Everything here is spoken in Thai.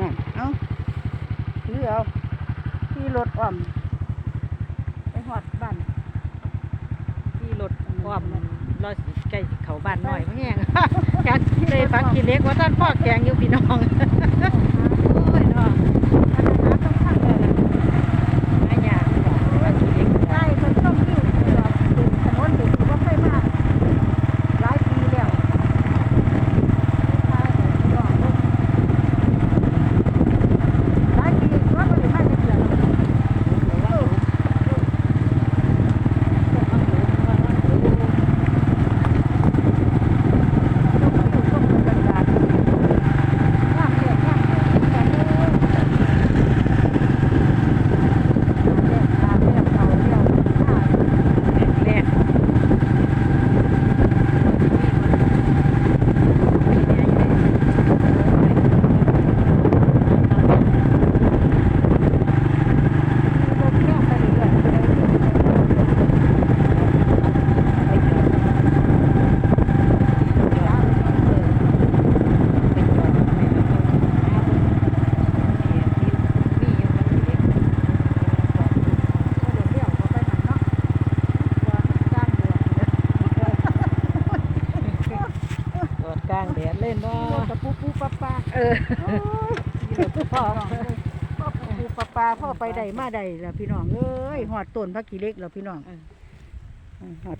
นั่นเอาหรือเอาขี่รถอ้อม ไปหอดบ้านที่รถอ้อมเราสิใกล้สิเข้าบ้านหน่อยเพราะแห้งอยากเลยฟักกินเล็กว่าท่านพ่อแกงอยู่พี่น้อง โอ้ยเนาะ หาต้องข้างเลยล่ะ หายากบ่ฟักกินเล็ก ใช่มันต้องยืดเสือเป็นถนนเด็กว่าเคยมาหลายปีแล้วใช่ดอกลูกหลายปีว่าไม่ได้มาจะเกิดลูกต้องอยู่ต้องบรรยากาศงามเลยงามเลยงามเลย เล่นตามเรียบเขาเรียบหน้า แรกลมแก้ไปเรื่อยเดี๋ยวเรียกเขาไปหันเนาะว่าจ้างเดือ ตอดกลางแดดเล่นบ่รถกับปูปูปลาปลาเออพ่อพ่อปูปูปลาปลาพ่อไปใดมาใดแล้วพี่น้องเอ้ยหอดต้นพักกี่เล็กแล้วพี่น้องหอด